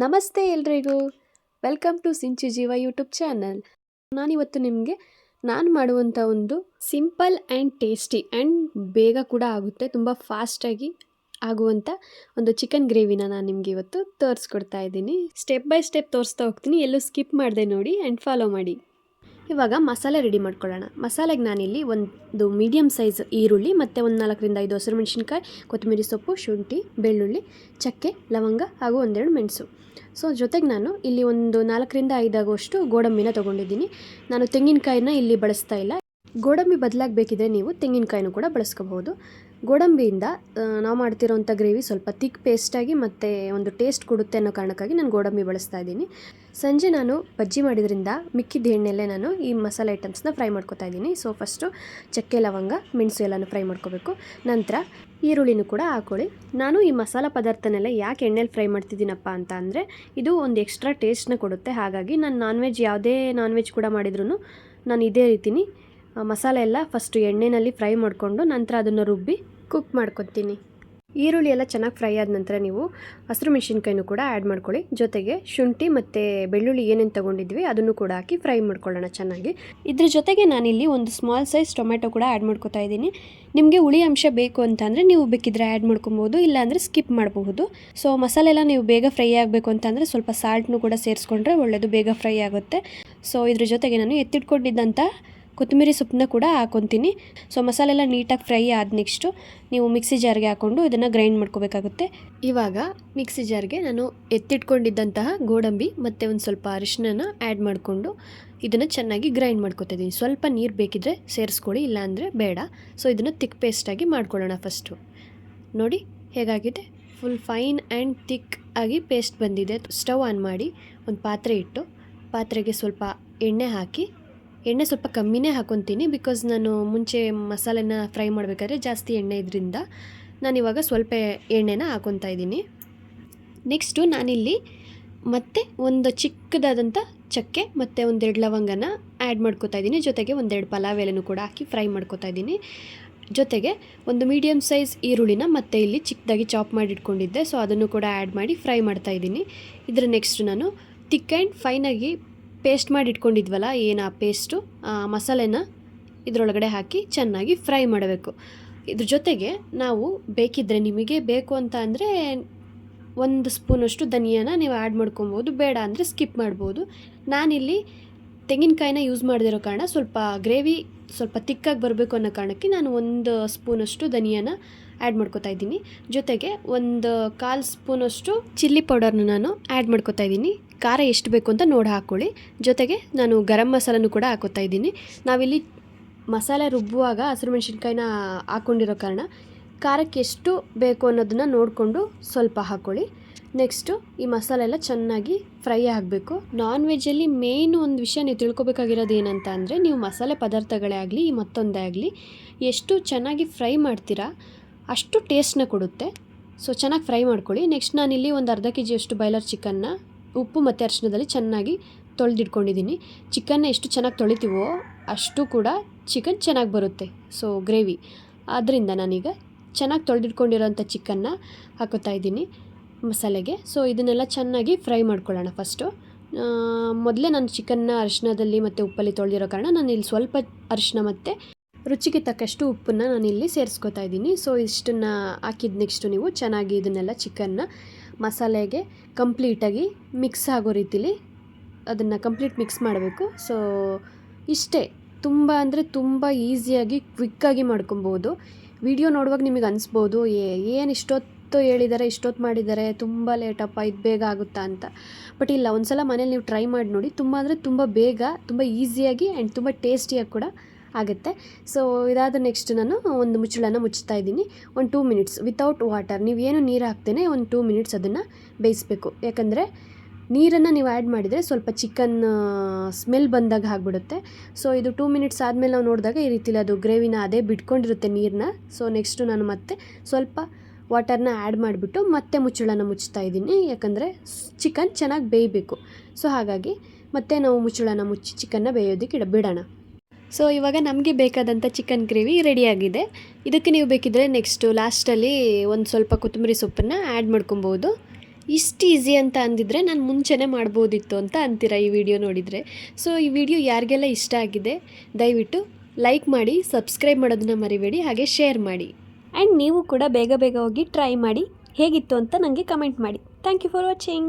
ನಮಸ್ತೆ ಎಲ್ರಿಗೂ. Welcome to ಸಿಂಚು ಜೀವ ಯೂಟ್ಯೂಬ್ ಚಾನಲ್. ನಾನಿವತ್ತು ನಿಮಗೆ ನಾನು ಮಾಡುವಂಥ ಒಂದು ಸಿಂಪಲ್ ಆ್ಯಂಡ್ ಟೇಸ್ಟಿ ಆ್ಯಂಡ್ ಬೇಗ ಕೂಡ ಆಗುತ್ತೆ, ತುಂಬ ಫಾಸ್ಟಾಗಿ ಆಗುವಂಥ ಒಂದು ಚಿಕನ್ ಗ್ರೇವಿನ ನಾನು ನಿಮಗೆ ಇವತ್ತು ತೋರಿಸ್ಕೊಡ್ತಾ ಇದ್ದೀನಿ. ಸ್ಟೆಪ್ ಬೈ ಸ್ಟೆಪ್ ತೋರಿಸ್ತಾ ಹೋಗ್ತೀನಿ. ಎಲ್ಲೂ ಸ್ಕಿಪ್ ಮಾಡಿದೆ ನೋಡಿ ಆ್ಯಂಡ್ ಫಾಲೋ ಮಾಡಿ. ಇವಾಗ ಮಸಾಲೆ ರೆಡಿ ಮಾಡ್ಕೊಳ್ಳೋಣ. ಮಸಾಲೆಗೆ ನಾನಿಲ್ಲಿ ಒಂದು ಮೀಡಿಯಮ್ ಸೈಜ್ ಈರುಳ್ಳಿ, ಮತ್ತು ಒಂದು ನಾಲ್ಕರಿಂದ ಐದು ಹಸಿರು ಮೆಣಸಿನ್ಕಾಯಿ, ಕೊತ್ತಂಬರಿ ಸೊಪ್ಪು, ಶುಂಠಿ, ಬೆಳ್ಳುಳ್ಳಿ, ಚಕ್ಕೆ, ಲವಂಗ ಹಾಗೂ ಒಂದೆರಡು ಮೆಣಸು. ಸೊ ಜೊತೆಗೆ ನಾನು ಇಲ್ಲಿ ಒಂದು ನಾಲ್ಕರಿಂದ ಐದಾಗುವಷ್ಟು ಗೋಡಂಬಿನ ತೊಗೊಂಡಿದ್ದೀನಿ. ನಾನು ತೆಂಗಿನಕಾಯಿನ ಇಲ್ಲಿ ಬಳಸ್ತಾ ಇಲ್ಲ. ಗೋಡಂಬಿ ಬದಲಾಗಬೇಕಿದ್ರೆ ನೀವು ತೆಂಗಿನಕಾಯಿನೂ ಕೂಡ ಬಳಸ್ಕೋಬಹುದು. ಗೋಡಂಬಿಯಿಂದ ನಾವು ಮಾಡ್ತಿರೋಂಥ ಗ್ರೇವಿ ಸ್ವಲ್ಪ ತಿಕ್ ಪೇಸ್ಟಾಗಿ ಮತ್ತು ಒಂದು ಟೇಸ್ಟ್ ಕೊಡುತ್ತೆ ಅನ್ನೋ ಕಾರಣಕ್ಕಾಗಿ ನಾನು ಗೋಡಂಬಿ ಬಳಸ್ತಾ ಇದ್ದೀನಿ. ಸಂಜೆ ನಾನು ಬಜ್ಜಿ ಮಾಡಿದ್ರಿಂದ ಮಿಕ್ಕಿದ ಎಣ್ಣೆಲ್ಲೇ ನಾನು ಈ ಮಸಾಲೆ ಐಟಮ್ಸ್ನ ಫ್ರೈ ಮಾಡ್ಕೊತಾ ಇದ್ದೀನಿ. ಸೊ ಫಸ್ಟು ಚಕ್ಕೆ, ಲವಂಗ, ಮೆಣಸು ಎಲ್ಲನೂ ಫ್ರೈ ಮಾಡ್ಕೋಬೇಕು. ನಂತರ ಈರುಳ್ಳಿನೂ ಕೂಡ ಹಾಕೊಳ್ಳಿ. ನಾನು ಈ ಮಸಾಲ ಪದಾರ್ಥನೆಲ್ಲ ಯಾಕೆ ಎಣ್ಣೆಲಿ ಫ್ರೈ ಮಾಡ್ತಿದ್ದೀನಪ್ಪ ಅಂತ ಅಂದರೆ, ಇದು ಒಂದು ಎಕ್ಸ್ಟ್ರಾ ಟೇಸ್ಟ್ನ ಕೊಡುತ್ತೆ. ಹಾಗಾಗಿ ನಾನು ನಾನ್ ವೆಜ್ ಯಾವುದೇ ನಾನ್ ವೆಜ್ ಕೂಡ ಮಾಡಿದ್ರೂ ನಾನು ಇದೇ ರೀತಿನಿ ಮಸಾಲೆ ಎಲ್ಲ ಫಸ್ಟು ಎಣ್ಣೆಯಲ್ಲಿ ಫ್ರೈ ಮಾಡಿಕೊಂಡು ನಂತರ ಅದನ್ನು ರುಬ್ಬಿ ಕುಕ್ ಮಾಡ್ಕೊತೀನಿ. ಈರುಳ್ಳಿ ಎಲ್ಲ ಚೆನ್ನಾಗಿ ಫ್ರೈ ಆದ ನಂತರ ನೀವು ಹಸಿರು ಮೆಣಸಿನ್ಕಾಯಿನೂ ಕೂಡ ಆ್ಯಡ್ ಮಾಡ್ಕೊಳ್ಳಿ. ಜೊತೆಗೆ ಶುಂಠಿ ಮತ್ತು ಬೆಳ್ಳುಳ್ಳಿ ಏನೇನು ತೊಗೊಂಡಿದ್ವಿ ಅದನ್ನು ಕೂಡ ಹಾಕಿ ಫ್ರೈ ಮಾಡ್ಕೊಳ್ಳೋಣ ಚೆನ್ನಾಗಿ. ಇದ್ರ ಜೊತೆಗೆ ನಾನಿಲ್ಲಿ ಒಂದು ಸ್ಮಾಲ್ ಸೈಜ್ ಟೊಮೆಟೊ ಕೂಡ ಆ್ಯಡ್ ಮಾಡ್ಕೊತಾ ಇದ್ದೀನಿ. ನಿಮಗೆ ಹುಳಿ ಅಂಶ ಬೇಕು ಅಂತಂದರೆ ನೀವು ಬೇಕಿದ್ರೆ ಆ್ಯಡ್ ಮಾಡ್ಕೊಬೋದು, ಇಲ್ಲಾಂದರೆ ಸ್ಕಿಪ್ ಮಾಡಬಹುದು. ಸೊ ಮಸಾಲೆ ಎಲ್ಲ ನೀವು ಬೇಗ ಫ್ರೈ ಆಗಬೇಕು ಅಂತಂದರೆ ಸ್ವಲ್ಪ ಸಾಲ್ಟ್ನು ಕೂಡ ಸೇರಿಸ್ಕೊಂಡ್ರೆ ಒಳ್ಳೆಯದು ಬೇಗ ಫ್ರೈ ಆಗುತ್ತೆ. ಸೊ, ಇದ್ರ ಜೊತೆಗೆ ನಾನು ಎತ್ತಿಟ್ಕೊಂಡಿದ್ದಂಥ ಕೊತ್ತಂಬರಿ ಸೊಪ್ಪನ್ನ ಕೂಡ ಹಾಕೊತೀನಿ. ಸೊ ಮಸಾಲೆ ಎಲ್ಲ ನೀಟಾಗಿ ಫ್ರೈ ಆದ ನೆಕ್ಸ್ಟು ನೀವು ಮಿಕ್ಸಿ ಜಾರ್ಗೆ ಹಾಕ್ಕೊಂಡು ಇದನ್ನು ಗ್ರೈಂಡ್ ಮಾಡ್ಕೋಬೇಕಾಗುತ್ತೆ. ಇವಾಗ ಮಿಕ್ಸಿ ಜಾರ್ಗೆ ನಾನು ಎತ್ತಿಟ್ಕೊಂಡಿದ್ದಂತಹ ಗೋಡಂಬಿ ಮತ್ತು ಒಂದು ಸ್ವಲ್ಪ ಅರಿಶಿನ ಆ್ಯಡ್ ಮಾಡಿಕೊಂಡು ಇದನ್ನು ಚೆನ್ನಾಗಿ ಗ್ರೈಂಡ್ ಮಾಡ್ಕೊತಾ ಇದ್ದೀನಿ ಸ್ವಲ್ಪ ನೀರು ಬೇಕಿದ್ರೆ ಸೇರಿಸ್ಕೊಳ್ಳಿ, ಇಲ್ಲಾಂದರೆ ಬೇಡ. ಸೊ ಇದನ್ನು ತಿಕ್ ಪೇಸ್ಟಾಗಿ ಮಾಡ್ಕೊಳ್ಳೋಣ ಫಸ್ಟು ನೋಡಿ ಹೇಗಾಗಿದೆ? ಫುಲ್ ಫೈನ್ ಆ್ಯಂಡ್ ತಿಕ್ ಆಗಿ ಪೇಸ್ಟ್ ಬಂದಿದೆ. ಸ್ಟವ್ ಆನ್ ಮಾಡಿ ಒಂದು ಪಾತ್ರೆ ಇಟ್ಟು ಪಾತ್ರೆಗೆ ಸ್ವಲ್ಪ ಎಣ್ಣೆ ಹಾಕಿ ಎಣ್ಣೆ ಸ್ವಲ್ಪ ಕಮ್ಮಿನೇ ಹಾಕೊತೀನಿ ಬಿಕಾಸ್ ನಾನು ಮುಂಚೆ ಮಸಾಲೆನ ಫ್ರೈ ಮಾಡಬೇಕಾದ್ರೆ ಜಾಸ್ತಿ ಎಣ್ಣೆ ಇದರಿಂದ ನಾನಿವಾಗ ಸ್ವಲ್ಪ ಎಣ್ಣೆನ ಹಾಕೊತಾ ಇದ್ದೀನಿ. ನೆಕ್ಸ್ಟು ನಾನಿಲ್ಲಿ ಮತ್ತೆ ಒಂದು ಚಿಕ್ಕದಾದಂಥ ಚಕ್ಕೆ ಮತ್ತು ಒಂದೆರಡು ಲವಂಗನ ಆ್ಯಡ್ ಮಾಡ್ಕೋತಾ ಇದ್ದೀನಿ. ಜೊತೆಗೆ ಒಂದೆರಡು ಪಲಾವ್ ಎಲೆನೂ ಕೂಡ ಹಾಕಿ ಫ್ರೈ ಮಾಡ್ಕೋತಾ ಇದ್ದೀನಿ. ಜೊತೆಗೆ ಒಂದು ಮೀಡಿಯಮ್ ಸೈಜ್ ಈರುಳ್ಳಿನ ಮತ್ತೆ ಇಲ್ಲಿ ಚಿಕ್ಕದಾಗಿ ಚಾಪ್ ಮಾಡಿ ಇಟ್ಕೊಂಡಿದ್ದೆ. ಸೊ ಅದನ್ನು ಕೂಡ ಆ್ಯಡ್ ಮಾಡಿ ಫ್ರೈ ಮಾಡ್ತಾ ಇದ್ದೀನಿ. ಇದರ ನೆಕ್ಸ್ಟ್ ನಾನು ತಿಕ್ ಆ್ಯಂಡ್ ಫೈನಾಗಿ ಪೇಸ್ಟ್ ಮಾಡಿ ಇಟ್ಕೊಂಡಿದ್ವಲ್ಲ ಏನು ಆ ಪೇಸ್ಟು, ಆ ಮಸಾಲೆನ ಇದರೊಳಗಡೆ ಹಾಕಿ ಚೆನ್ನಾಗಿ ಫ್ರೈ ಮಾಡಬೇಕು. ಇದ್ರ ಜೊತೆಗೆ ನಾವು ಬೇಕಿದ್ದರೆ ನಿಮಗೆ ಬೇಕು ಅಂತ ಅಂದರೆ ಒಂದು ಸ್ಪೂನಷ್ಟು ಧನಿಯಾನ ನೀವು ಆ್ಯಡ್ ಮಾಡ್ಕೊಬೋದು, ಬೇಡ ಅಂದರೆ ಸ್ಕಿಪ್ ಮಾಡ್ಬೋದು. ನಾನಿಲ್ಲಿ ತೆಂಗಿನಕಾಯಿನ ಯೂಸ್ ಮಾಡದಿರೋ ಕಾರಣ ಸ್ವಲ್ಪ ಗ್ರೇವಿ ಸ್ವಲ್ಪ ತಿಕ್ಕಾಗಿ ಬರಬೇಕು ಅನ್ನೋ ಕಾರಣಕ್ಕೆ ನಾನು ಒಂದು ಸ್ಪೂನಷ್ಟು ಧನಿಯಾನ ಆ್ಯಡ್ ಮಾಡ್ಕೋತಾ ಇದ್ದೀನಿ. ಜೊತೆಗೆ ಒಂದು ಕಾಲು ಸ್ಪೂನಷ್ಟು ಚಿಲ್ಲಿ ಪೌಡರ್ನ ನಾನು ಆ್ಯಡ್ ಮಾಡ್ಕೋತಾ ಇದ್ದೀನಿ. ಖಾರ ಎಷ್ಟು ಬೇಕು ಅಂತ ನೋಡಿ ಹಾಕ್ಕೊಳ್ಳಿ. ಜೊತೆಗೆ ನಾನು ಗರಂ ಮಸಾಲನೂ ಕೂಡ ಹಾಕೋತಾ ಇದ್ದೀನಿ. ನಾವಿಲ್ಲಿ ಮಸಾಲೆ ರುಬ್ಬುವಾಗ ಹಸಿರು ಮೆಣಸಿನ್ಕಾಯಿನ ಹಾಕ್ಕೊಂಡಿರೋ ಕಾರಣ ಖಾರಕ್ಕೆ ಎಷ್ಟು ಬೇಕು ಅನ್ನೋದನ್ನು ನೋಡಿಕೊಂಡು ಸ್ವಲ್ಪ ಹಾಕ್ಕೊಳ್ಳಿ. ನೆಕ್ಸ್ಟು ಈ ಮಸಾಲೆ ಎಲ್ಲ ಚೆನ್ನಾಗಿ ಫ್ರೈ ಆಗಬೇಕು. ನಾನ್ ವೆಜ್ಜಲ್ಲಿ ಮೇಯ್ನು ಒಂದು ವಿಷಯ ನೀವು ತಿಳ್ಕೊಬೇಕಾಗಿರೋದು ಏನಂತ ಅಂದರೆ ನೀವು ಮಸಾಲೆ ಪದಾರ್ಥಗಳೇ ಆಗಲಿ, ಮತ್ತೊಂದೇ ಆಗಲಿ, ಎಷ್ಟು ಚೆನ್ನಾಗಿ ಫ್ರೈ ಮಾಡ್ತೀರಾ ಅಷ್ಟು ಟೇಸ್ಟ್ನ ಕೊಡುತ್ತೆ. ಸೊ ಚೆನ್ನಾಗಿ ಫ್ರೈ ಮಾಡ್ಕೊಳ್ಳಿ. ನೆಕ್ಸ್ಟ್ ನಾನಿಲ್ಲಿ ಒಂದು ಅರ್ಧ ಕೆ ಜಿಯಷ್ಟು ಬಾಯ್ಲರ್ ಚಿಕನ್ನ ಉಪ್ಪು ಮತ್ತು ಅರಿಶಿಣದಲ್ಲಿ ಚೆನ್ನಾಗಿ ತೊಳೆದಿಟ್ಕೊಂಡಿದ್ದೀನಿ. ಚಿಕನ್ನ ಎಷ್ಟು ಚೆನ್ನಾಗಿ ತೊಳಿತೀವೋ ಅಷ್ಟು ಕೂಡ ಚಿಕನ್ ಚೆನ್ನಾಗಿ ಬರುತ್ತೆ. ಸೊ ಗ್ರೇವಿ ಆದ್ದರಿಂದ ನಾನೀಗ ಚೆನ್ನಾಗಿ ತೊಳೆದಿಟ್ಕೊಂಡಿರೋಂಥ ಚಿಕನ್ನ ಹಾಕೋತಾ ಇದ್ದೀನಿ ಮಸಾಲೆಗೆ. ಸೊ ಇದನ್ನೆಲ್ಲ ಚೆನ್ನಾಗಿ ಫ್ರೈ ಮಾಡ್ಕೊಳ್ಳೋಣ ಫಸ್ಟು. ಮೊದಲೇ ನಾನು ಚಿಕನ್ನ, ಅರಿಶಿಣದಲ್ಲಿ ಮತ್ತು ಉಪ್ಪಲ್ಲಿ ತೊಳೆದಿರೋ ಕಾರಣ ನಾನು ಇಲ್ಲಿ ಸ್ವಲ್ಪ ಅರಿಶಿಣ ಮತ್ತು ರುಚಿಗೆ ತಕ್ಕಷ್ಟು ಉಪ್ಪನ್ನು ಇಲ್ಲಿ ಸೇರಿಸ್ಕೊತಾ ಇದ್ದೀನಿ. ಸೊ ಇಷ್ಟನ್ನು ಹಾಕಿದ ನೆಕ್ಸ್ಟು ನೀವು ಚೆನ್ನಾಗಿ ಇದನ್ನೆಲ್ಲ ಚಿಕನ್ನ ಮಸಾಲೆಗೆ ಕಂಪ್ಲೀಟಾಗಿ ಮಿಕ್ಸ್ ಆಗೋ ರೀತಿಲಿ ಅದನ್ನು ಕಂಪ್ಲೀಟ್ ಮಿಕ್ಸ್ ಮಾಡಬೇಕು. ಸೊ ಇಷ್ಟೇ. ತುಂಬ ಅಂದರೆ ತುಂಬ ಈಸಿಯಾಗಿ, ಕ್ವಿಕ್ಕಾಗಿ ಮಾಡ್ಕೊಬೋದು. ವಿಡಿಯೋ ನೋಡುವಾಗ ನಿಮಗೆ ಅನಿಸ್ಬೋದು ಏನು ಇಷ್ಟೊತ್ತು ಹೇಳಿದ್ದಾರೆ, ಇಷ್ಟೊತ್ತು ಮಾಡಿದ್ದಾರೆ, ತುಂಬ ಲೇಟಪ್ಪ, ಇದು ಬೇಗ ಆಗುತ್ತಾ ಅಂತ. ಬಟ್ ಇಲ್ಲ, ಒಂದ್ಸಲ ಮನೇಲಿ ನೀವು ಟ್ರೈ ಮಾಡಿ ನೋಡಿ. ತುಂಬ ಅಂದರೆ ತುಂಬ ಬೇಗ, ತುಂಬ ಈಸಿಯಾಗಿ, ಆ್ಯಂಡ್ ತುಂಬ ಟೇಸ್ಟಿಯಾಗಿ ಕೂಡ ಆಗುತ್ತೆ. ಸೊ ಇದಾದ ನೆಕ್ಸ್ಟ್ ನಾನು ಒಂದು ಮುಚ್ಚಳನ ಮುಚ್ಚುತ್ತಾ ಇದ್ದೀನಿ. ಒಂದು ಟೂ ಮಿನಿಟ್ಸ್ ವಿತೌಟ್ ವಾಟರ್ ನೀವೇನು ನೀರು ಹಾಕ್ತೇನೆ, ಒಂದು ಟೂ ಮಿನಿಟ್ಸ್ ಅದನ್ನು ಬೇಯಿಸಬೇಕು. ಯಾಕಂದರೆ ನೀರನ್ನು ನೀವು ಆ್ಯಡ್ ಮಾಡಿದರೆ ಸ್ವಲ್ಪ ಚಿಕನ್ ಸ್ಮೆಲ್ ಬಂದಾಗ ಆಗಿಬಿಡುತ್ತೆ. ಸೊ ಇದು ಟೂ ಮಿನಿಟ್ಸ್ ಆದಮೇಲೆ ನಾವು ನೋಡಿದಾಗ ಈ ರೀತಿಲಿ ಅದು ಗ್ರೇವಿನ ಅದೇ ಬಿಟ್ಕೊಂಡಿರುತ್ತೆ ನೀರನ್ನ ಸೊ ನೆಕ್ಸ್ಟು ನಾನು ಮತ್ತೆ ಸ್ವಲ್ಪ ವಾಟರ್ನ ಆ್ಯಡ್ ಮಾಡಿಬಿಟ್ಟು ಮತ್ತೆ ಮುಚ್ಚಳನ ಮುಚ್ತಾ ಇದ್ದೀನಿ. ಯಾಕಂದರೆ ಚಿಕನ್ ಚೆನ್ನಾಗಿ ಬೇಯಬೇಕು. ಸೊ ಹಾಗಾಗಿ ಮತ್ತೆ ನಾವು ಮುಚ್ಚಳನ ಮುಚ್ಚಿ ಚಿಕನ್ನ ಬೇಯೋದಕ್ಕೆ ಇಡ, ಬಿಡೋಣ. ಸೊ ಇವಾಗ ನಮಗೆ ಬೇಕಾದಂಥ ಚಿಕನ್ ಗ್ರೇವಿ ರೆಡಿಯಾಗಿದೆ ಇದಕ್ಕೆ ನೀವು ಬೇಕಿದ್ದರೆ ನೆಕ್ಸ್ಟು ಲಾಸ್ಟಲ್ಲಿ ಒಂದು ಸ್ವಲ್ಪ ಕೊತ್ತಂಬರಿ ಸೊಪ್ಪನ್ನು ಆ್ಯಡ್ ಮಾಡ್ಕೊಬೋದು. ಇಷ್ಟು ಈಸಿ ಅಂತ ಅಂದಿದ್ರೆ ನಾನು ಮುಂಚೆನೇ ಮಾಡ್ಬೋದಿತ್ತು ಅಂತ ಅಂತೀರ ಈ ವಿಡಿಯೋ ನೋಡಿದರೆ. ಸೊ ಈ ವಿಡಿಯೋ ಯಾರಿಗೆಲ್ಲ ಇಷ್ಟ ಆಗಿದೆ, ದಯವಿಟ್ಟು ಲೈಕ್ ಮಾಡಿ ಸಬ್ಸ್ಕ್ರೈಬ್ ಮಾಡೋದನ್ನ ಮರಿಬೇಡಿ, ಹಾಗೆ ಶೇರ್ ಮಾಡಿ. ಆ್ಯಂಡ್ ನೀವು ಕೂಡ ಬೇಗ ಬೇಗ ಹೋಗಿ ಟ್ರೈ ಮಾಡಿ, ಹೇಗಿತ್ತು ಅಂತ ನನಗೆ ಕಮೆಂಟ್ ಮಾಡಿ. Thank you for watching